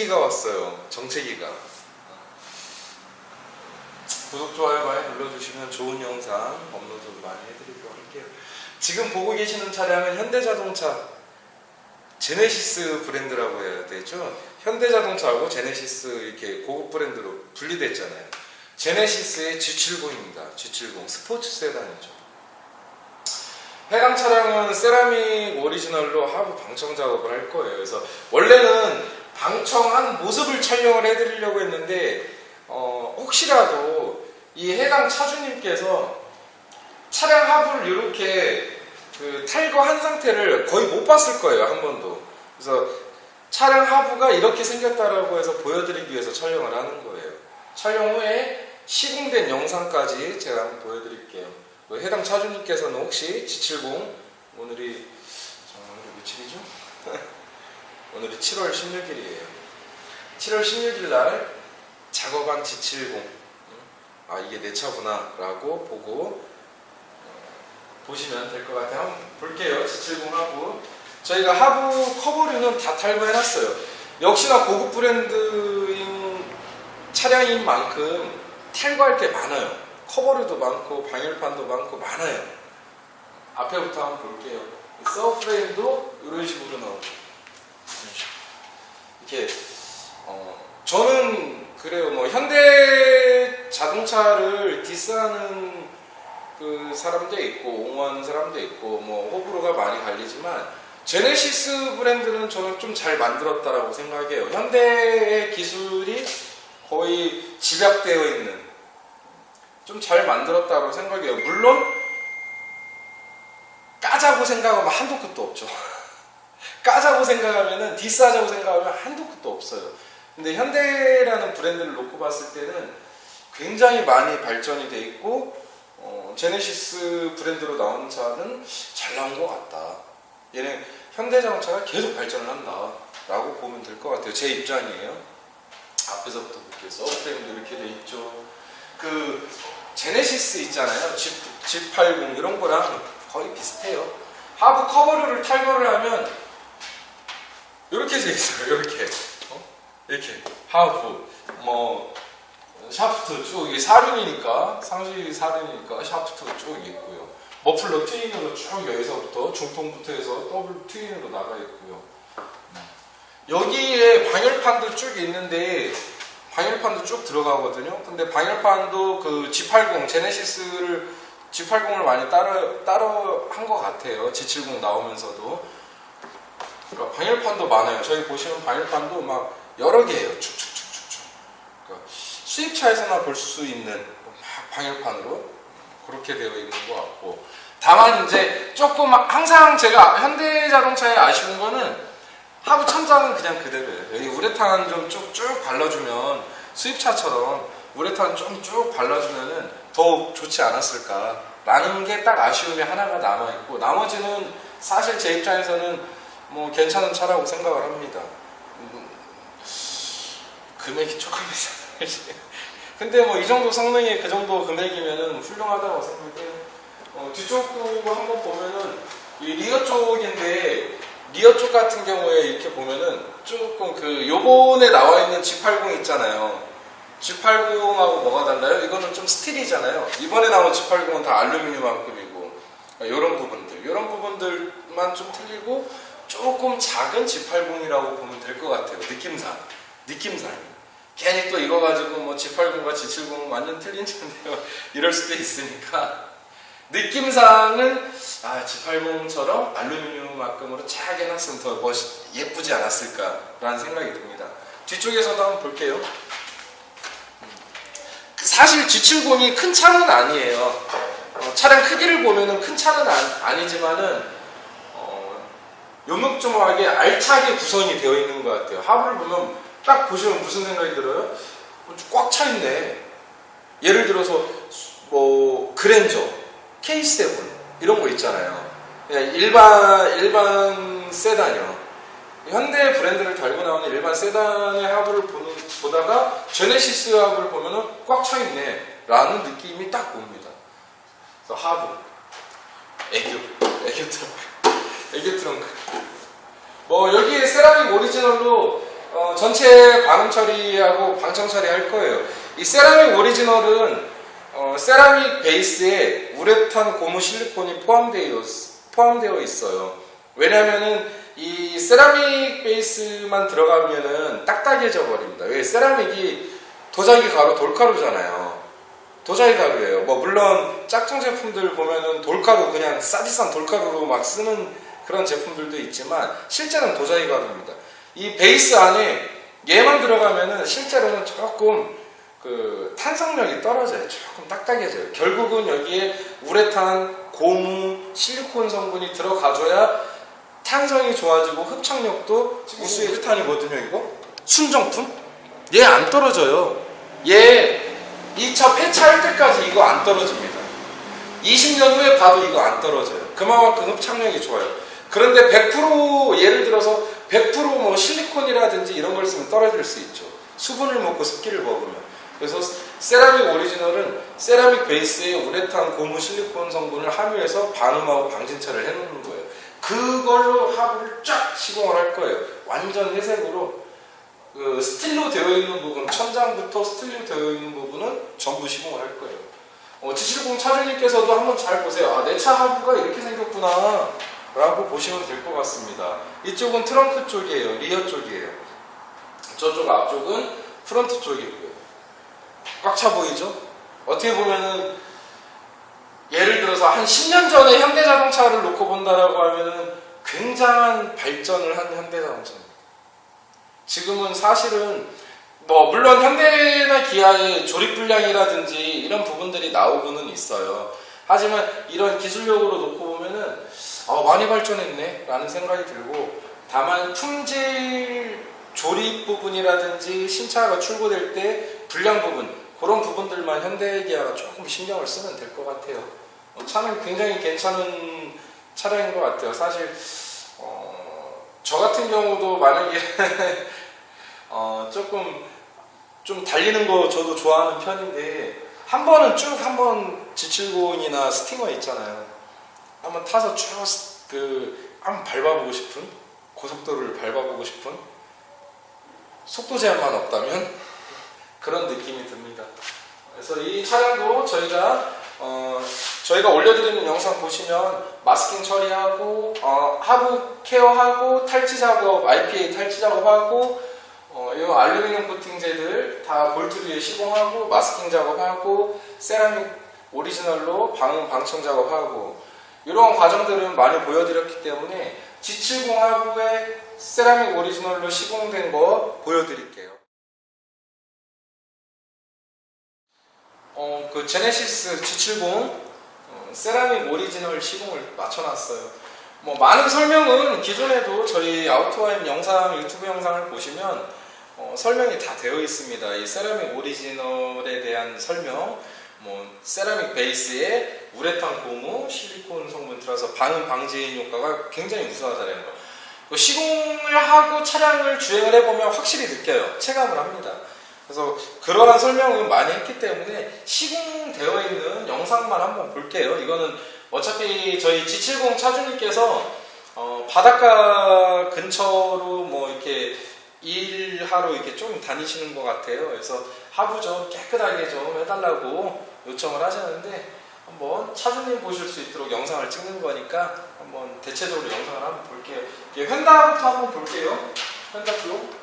정체기가 왔어요. 정체기가. 구독, 좋아요 많이 눌러주시면 좋은 영상 업로드 많이 해드리도록 할게요. 지금 보고 계시는 차량은 현대자동차 제네시스 브랜드라고 해야 되죠. 현대자동차하고 제네시스 이렇게 고급 브랜드로 분리됐잖아요. 제네시스의 G70입니다. G70 스포츠 세단이죠. 해당 차량은 세라믹 오리지널로 하부 방청 작업을 할 거예요. 그래서 원래는 방청한 모습을 촬영을 해드리려고 했는데 어, 혹시라도 이 해당 차주님께서 차량 하부를 이렇게 그 탈거한 상태를 거의 못 봤을 거예요 한 번도. 그래서 차량 하부가 이렇게 생겼다라고 해서 보여드리기 위해서 촬영을 하는 거예요. 촬영 후에 시공된 영상까지 제가 한번 보여드릴게요. 그 해당 차주님께서는 혹시 G70 오늘이 자, 오늘이 며칠이죠? 오늘이 7월 16일이에요. 7월 16일 날 작업한 G70 아 이게 내 차구나 라고 보고 어, 보시면 될 것 같아요. 한번 볼게요. G70 하부 저희가 하부 커버류는 다 탈거해놨어요. 역시나 고급 브랜드인 차량인 만큼 탈거할 게 많아요. 커버류도 많고 방열판도 많고 많아요. 앞에부터 한번 볼게요. 서프레임도 이런 식으로 나오죠. 이렇게 어, 저는 그래요. 뭐 현대 자동차를 디스하는 그 사람도 있고 옹호하는 사람도 있고 뭐 호불호가 많이 갈리지만 제네시스 브랜드는 저는 좀 잘 만들었다라고 생각해요. 현대의 기술이 거의 집약되어 있는 좀 잘 만들었다고 생각해요. 물론 까자고 생각하면 한도 끝도 없죠. 까자고 생각하면은 디스하자고 생각하면 한도 끝도 없어요. 근데 현대라는 브랜드를 놓고 봤을 때는 굉장히 많이 발전이 돼 있고 어, 제네시스 브랜드로 나온 차는 잘 나온 것 같다. 얘는 현대자동차가 계속 발전을 한다라고 보면 될 것 같아요. 제 입장이에요. 앞에서부터 볼게요. 서브프레임도 이렇게 돼 있죠. 그 제네시스 있잖아요. G, G80 이런 거랑 거의 비슷해요. 하부 커버를 탈거를 하면 이렇게 돼 있어요. 이렇게 어? 이렇게 하부 뭐 샤프트 쭉 이게 사륜이니까 상시 사륜이니까 샤프트가 쭉 있고요. 머플러 트윈으로 쭉 여기서부터 중통부터 해서 더블 트윈으로 나가 있고요. 여기에 방열판도 쭉 있는데 방열판도 쭉 들어가거든요. 근데 방열판도 그 G80 제네시스를 G80을 많이 따라 따라 한것 같아요. G70 나오면서도 그러니까 방열판도 많아요. 저희 보시면 방열판도 막 여러 개예요. 축축축축축. 그러니까 수입차에서나 볼 수 있는 막 방열판으로 그렇게 되어 있는 것 같고 다만 이제 조금 항상 제가 현대자동차에 아쉬운 거는 하부 천장은 그냥 그대로예요. 여기 우레탄 좀 쭉쭉 발라주면 수입차처럼 우레탄 좀 쭉 발라주면은 더 좋지 않았을까라는 게 딱 아쉬움이 하나가 남아 있고 나머지는 사실 제 입장에서는 뭐 괜찮은 차라고 생각을 합니다. 음, 금액이 조금 이상하지. 근데 뭐 이 정도 성능에 그 정도 금액이면은 훌륭하다고 생각해요. 어, 뒤쪽도 한번 보면은 이 리어 쪽인데 리어 쪽 같은 경우에 이렇게 보면은 조금 그 요번에 나와 있는 G80 있잖아요. G80하고 뭐가 달라요? 이거는 좀 스틸이잖아요. 이번에 나온 G80은 다 알루미늄만큼이고 이런 부분들, 이런 부분들만 좀 틀리고 조금 작은 G80이라고 보면 될 것 같아요. 느낌상, 느낌상. 괜히 또 이거 가지고 뭐 G80과 G70 완전 틀린 차인데요. 이럴 수도 있으니까 느낌상은 아 G80처럼 알루미늄만큼으로 쫙 해놨으면 더 멋, 예쁘지 않았을까라는 생각이 듭니다. 뒤쪽에서도 한번 볼게요. 사실 G70이 큰 차는 아니에요. 어, 차량 크기를 보면은 큰 차는 아, 니지만은 어, 요목조목하게 알차게 구성이 되어 있는 것 같아요. 하부를 보면 딱 보시면 무슨 생각이 들어요? 꽉 차 있네. 예를 들어서 뭐 그랜저, K7 이런 거 있잖아요. 그냥 일반 일반 세단이요. 현대 브랜드를 달고 나오는 일반 세단의 하부를 보는, 보다가 제네시스 하부를 보면은 꽉 차 있네 라는 느낌이 딱 옵니다. 또 하부, 애교, 애교 트렁크, 애교 트렁크. 뭐 여기에 세라믹 오리지널로 어, 전체 반응 처리하고 방청 처리할 거예요. 이 세라믹 오리지널은 어, 세라믹 베이스에 우레탄 고무 실리콘이 포함되어, 포함되어 있어요. 왜냐면은 이 세라믹 베이스만 들어가면은 딱딱해져 버립니다. 왜 세라믹이 도자기 가루, 돌가루잖아요. 도자기 가루예요. 뭐 물론 짝퉁 제품들 보면은 돌가루 그냥 싸지산 돌가루로 막 쓰는 그런 제품들도 있지만 실제는 도자기 가루입니다. 이 베이스 안에 얘만 들어가면은 실제로는 조금 그 탄성력이 떨어져요. 조금 딱딱해져요. 결국은 여기에 우레탄, 고무, 실리콘 성분이 들어가줘야 탄성이 좋아지고 흡착력도 우수의 우레탄이거든요. 이거 순정품? 얘 안 떨어져요. 얘이차 폐차할 때까지 이거 안 떨어집니다. 20년 후에 봐도 이거 안 떨어져요. 그만큼 흡착력이 좋아요. 그런데 100% 예를 들어서 100%뭐 실리콘이라든지 이런 걸 쓰면 떨어질 수 있죠. 수분을 먹고 습기를 먹으면. 그래서 세라믹 오리지널은 세라믹 베이스에 우레탄, 고무, 실리콘 성분을 함유해서 반음하고 방진차를 해놓는 거예요. 그걸로 하부를 쫙 시공을 할 거예요. 완전 회색으로 그 스틸로 되어 있는 부분, 천장부터 스틸로 되어 있는 부분은 전부 시공을 할 거예요. 어, G70 차주님께서도 한번 잘 보세요. 아, 내 차 하부가 이렇게 생겼구나. 라고 보시면 될 것 같습니다. 이쪽은 트렁크 쪽이에요. 리어 쪽이에요. 저쪽 앞쪽은 프런트 쪽이고요. 꽉 차 보이죠? 어떻게 보면은 예를 들어서 한 10년 전에 현대 자동차를 놓고 본다라고 하면은 굉장한 발전을 한 현대 자동차입니다. 지금은 사실은 뭐 물론 현대나 기아의 조립 분량이라든지 이런 부분들이 나오고는 있어요. 하지만 이런 기술력으로 놓고 보면은 아, 많이 발전했네 라는 생각이 들고 다만 품질 조립 부분이라든지 신차가 출고될 때 불량 부분 그런 부분들만 현대기아가 조금 신경을 쓰면 될 것 같아요. 어, 차는 굉장히 괜찮은 차량인 것 같아요. 사실 어, 저 같은 경우도 만약에 어, 조금 좀 달리는 거 저도 좋아하는 편인데 한 번은 쭉 한번 G70이나 스팅어 있잖아요. 한번 타서 쭉그 한번 밟아보고 싶은 고속도로를 밟아보고 싶은 속도 제한만 없다면 그런 느낌이 듭니다. 그래서 이 차량도 저희가 어, 저희가 올려드리는 영상 보시면 마스킹 처리하고 어, 하부 케어하고 탈취 작업, IPA 탈취 작업하고 어, 이 알루미늄 코팅제들 다 볼트 위에 시공하고 마스킹 작업하고 세라믹 오리지널로 방음 방청 작업하고 이런 과정들은 많이 보여드렸기 때문에 G70 하부에 세라믹 오리지널로 시공된 거 보여드릴게요. 어, 그 제네시스 G70 어, 세라믹 오리지널 시공을 맞춰놨어요. 뭐 많은 설명은 기존에도 저희 아우토와임 영상 유튜브 영상을 보시면 어, 설명이 다 되어 있습니다. 이 세라믹 오리지널에 대한 설명, 뭐 세라믹 베이스에 우레탄 고무, 실리콘 성분 들어서 방음 방지인 효과가 굉장히 우수하다는 거. 그 시공을 하고 차량을 주행을 해보면 확실히 느껴요. 체감을 합니다. 그래서 그러한 설명은 많이 했기 때문에 시공되어 있는 영상만 한번 볼게요. 이거는 어차피 저희 G70 차주님께서 어, 바닷가 근처로 뭐 이렇게 일하러 이렇게 좀 다니시는 것 같아요. 그래서 하부 좀 깨끗하게 좀 해달라고 요청을 하셨는데 한번 차주님 보실 수 있도록 영상을 찍는 거니까 한번 대체적으로 영상을 한번 볼게요. 이게 휀다부터 한번 볼게요. 휀다 쪽.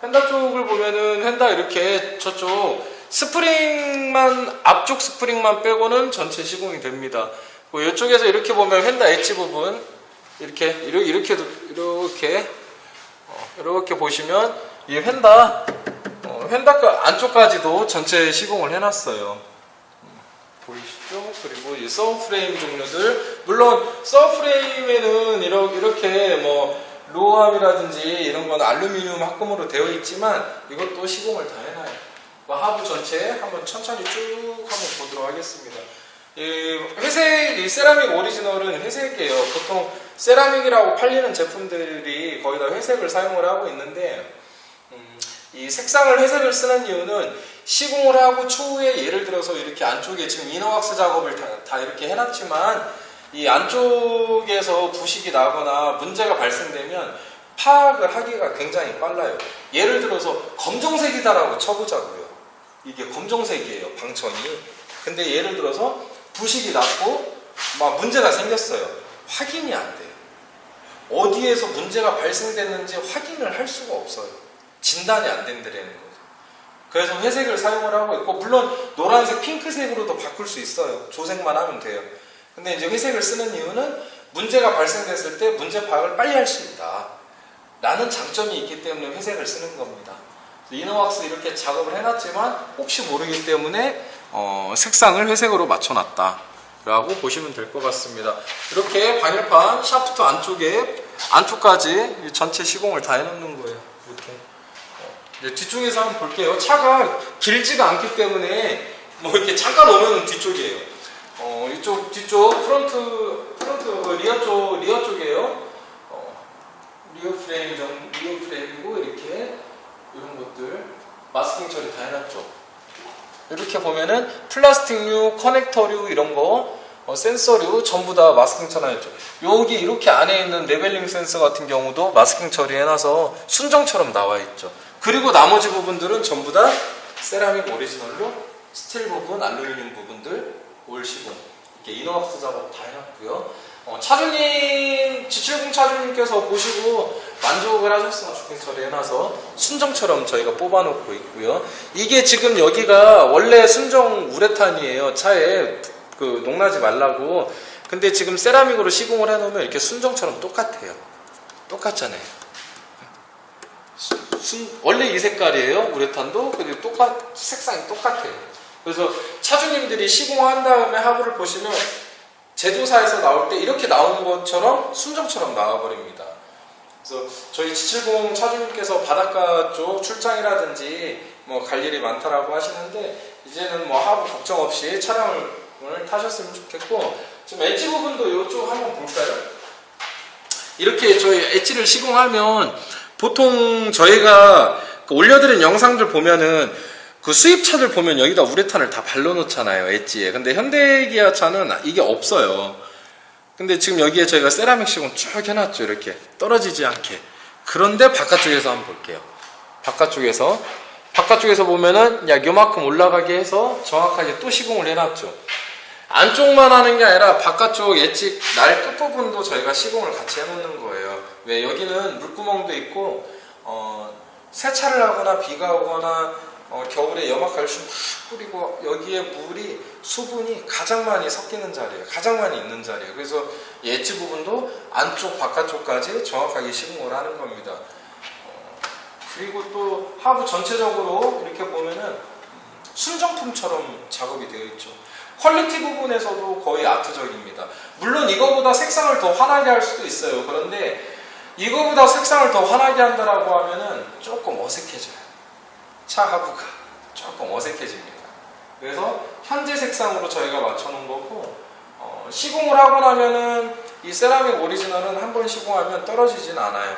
휀다 쪽을 보면은 휀다 이렇게 저쪽 스프링만 앞쪽 스프링만 빼고는 전체 시공이 됩니다. 뭐 이쪽에서 이렇게 보면 휀다 엣지 부분 이렇게 이렇게 이렇게 이렇게 어, 이렇게 보시면 이 휀다 어, 휀다 안쪽까지도 전체 시공을 해놨어요. 음, 보이시죠? 그리고 이 서브 프레임 종류들 물론 서브 프레임에는 이렇게, 이렇게 뭐 로함이라든지 이런 건 알루미늄 합금으로 되어 있지만 이것도 시공을 다 해놔요. 그 하부 전체 한번 천천히 쭉 한번 보도록 하겠습니다. 이 회색, 이 세라믹 오리지널은 회색이에요. 보통 세라믹이라고 팔리는 제품들이 거의 다 회색을 사용을 하고 있는데, 음, 이 색상을 회색을 쓰는 이유는 시공을 하고 추후에 예를 들어서 이렇게 안쪽에 지금 이너왁스 작업을 다, 다 이렇게 해놨지만 이 안쪽에서 부식이 나거나 문제가 발생되면 파악을 하기가 굉장히 빨라요. 예를 들어서 검정색이다라고 쳐보자고요. 이게 검정색이에요, 방청이. 근데 예를 들어서 부식이 났고 막 문제가 생겼어요. 확인이 안 돼요. 어디에서 문제가 발생됐는지 확인을 할 수가 없어요. 진단이 안 된다는 거죠. 그래서 회색을 사용을 하고 있고 물론 노란색, 핑크색으로도 바꿀 수 있어요. 조색만 하면 돼요. 근데 이제 회색을 쓰는 이유는 문제가 발생됐을 때 문제 파악을 빨리 할 수 있다. 라는 장점이 있기 때문에 회색을 쓰는 겁니다. 이너왁스 이렇게 작업을 해놨지만 혹시 모르기 때문에 어, 색상을 회색으로 맞춰놨다. 라고 보시면 될 것 같습니다. 이렇게 방열판 샤프트 안쪽에 안쪽까지 전체 시공을 다 해놓는 거예요. 이제 뒤쪽에서 한번 볼게요. 차가 길지가 않기 때문에 뭐 이렇게 잠깐 오면 뒤쪽이에요. 어, 이쪽 뒤쪽 프론트 프론트 리어 쪽 리어 쪽이에요. 어, 리어 프레임 정 리어 프레임이고 이렇게 이런 것들 마스킹 처리 다 해놨죠. 이렇게 보면은 플라스틱류, 커넥터류 이런 거, 어, 센서류 전부 다 마스킹 처리했죠. 여기 이렇게 안에 있는 레벨링 센서 같은 경우도 마스킹 처리해놔서 순정처럼 나와 있죠. 그리고 나머지 부분들은 전부 다 세라믹 오리지널로 스틸 부분, 알루미늄 부분들 올 시공 이렇게 이너왁스 작업 다 해놨고요. 어, 차주님, G70 차주님께서 보시고 만족을 하셨으면 좋겠 처리해놔서 순정처럼 저희가 뽑아놓고 있고요. 이게 지금 여기가 원래 순정 우레탄이에요. 차에 그 농나지 말라고. 근데 지금 세라믹으로 시공을 해놓으면 이렇게 순정처럼 똑같아요. 똑같잖아요. 순- 원래 이 색깔이에요. 우레탄도. 근데 똑같, 색상이 똑같아요. 그래서 차주님들이 시공한 다음에 하부를 보시면 제조사에서 나올 때 이렇게 나오는 것처럼 순정처럼 나와버립니다. 그래서 저희 G70 차주님께서 바닷가 쪽 출장이라든지 뭐 갈 일이 많다라고 하시는데 이제는 뭐 하부 걱정 없이 차량을 타셨으면 좋겠고 지금 엣지 부분도 이쪽 한번 볼까요? 이렇게 저희 엣지를 시공하면 보통 저희가 그 올려드린 영상들 보면은 그 수입차들 보면 여기다 우레탄을 다 발라놓잖아요 엣지에. 근데 현대기아 차는 이게 없어요. 근데 지금 여기에 저희가 세라믹 시공 쭉 해놨죠 이렇게. 떨어지지 않게. 그런데 바깥쪽에서 한번 볼게요. 바깥쪽에서. 바깥쪽에서 보면은 약 요만큼 올라가게 해서 정확하게 또 시공을 해놨죠. 안쪽만 하는 게 아니라 바깥쪽 엣지 날 끝부분도 저희가 시공을 같이 해놓는 거예요 왜 여기는 물구멍도 있고 어, 세차를 하거나 비가 오거나 어, 겨울에 염화칼슘 막 뿌리고 여기에 물이 수분이 가장 많이 섞이는 자리예요. 가장 많이 있는 자리예요. 그래서 엣지 부분도 안쪽 바깥쪽까지 정확하게 시공을 하는 겁니다. 어, 그리고 또 하부 전체적으로 이렇게 보면은 음, 순정품처럼 작업이 되어 있죠. 퀄리티 부분에서도 거의 아트적입니다. 물론 이거보다 색상을 더 환하게 할 수도 있어요. 그런데 이거보다 색상을 더 환하게 한다라고 하면은 조금 어색해져요. 차 하부가 조금 어색해집니다. 그래서 현재 색상으로 저희가 맞춰놓은 거고 어, 시공을 하고 나면은 이 세라믹 오리지널은 한 번 시공하면 떨어지진 않아요.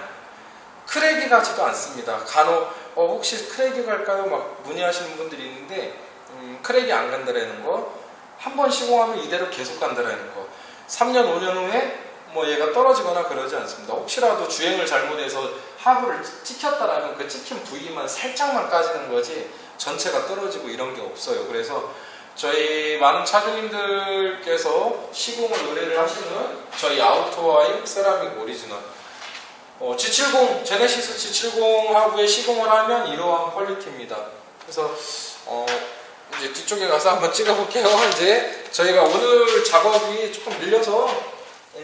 크랙이 가지도 않습니다. 간혹 어, 혹시 크랙이 갈까요? 막 문의하시는 분들이 있는데 음, 크랙이 안 간다라는 거 한 번 시공하면 이대로 계속 간다라는 거 3년 5년 후에 뭐 얘가 떨어지거나 그러지 않습니다. 혹시라도 주행을 잘못해서 하부를 찍혔다라면 그 찍힌 부위만 살짝만 까지는 거지 전체가 떨어지고 이런 게 없어요. 그래서 저희 많은 차주님들께서 시공을 의뢰를 하시는 저희 아우토와인 세라믹 오리지널 어, G70 제네시스 G70 하부에 시공을 하면 이러한 퀄리티입니다. 그래서 어, 이제 뒤쪽에 가서 한번 찍어볼게요. 이제 저희가 오늘 작업이 조금 밀려서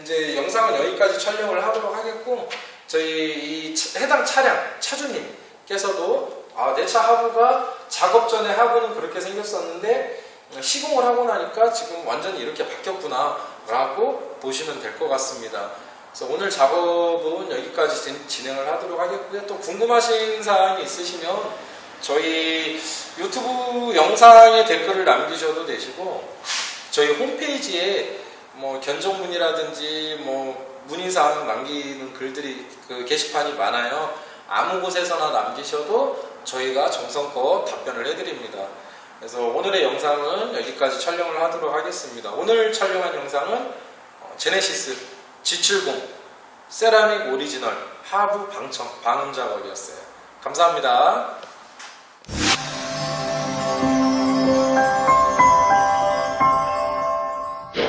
이제 영상은 여기까지 촬영을 하도록 하겠고 저희 해당 차량 차주님께서도 아, 내 차 하부가 작업 전에 하부는 그렇게 생겼었는데 시공을 하고 나니까 지금 완전히 이렇게 바뀌었구나 라고 보시면 될 것 같습니다. 그래서 오늘 작업은 여기까지 진- 진행을 하도록 하겠고요. 또 궁금하신 사항이 있으시면 저희 유튜브 영상에 댓글을 남기셔도 되시고 저희 홈페이지에 뭐 견적문이라든지 뭐 문의사항 남기는 글들이 그 게시판이 많아요. 아무 곳에서나 남기셔도 저희가 정성껏 답변을 해드립니다. 그래서 오늘의 영상은 여기까지 촬영을 하도록 하겠습니다. 오늘 촬영한 영상은 어, 제네시스 G70 세라믹 오리지널 하부 방청 방음 작업이었어요. 감사합니다.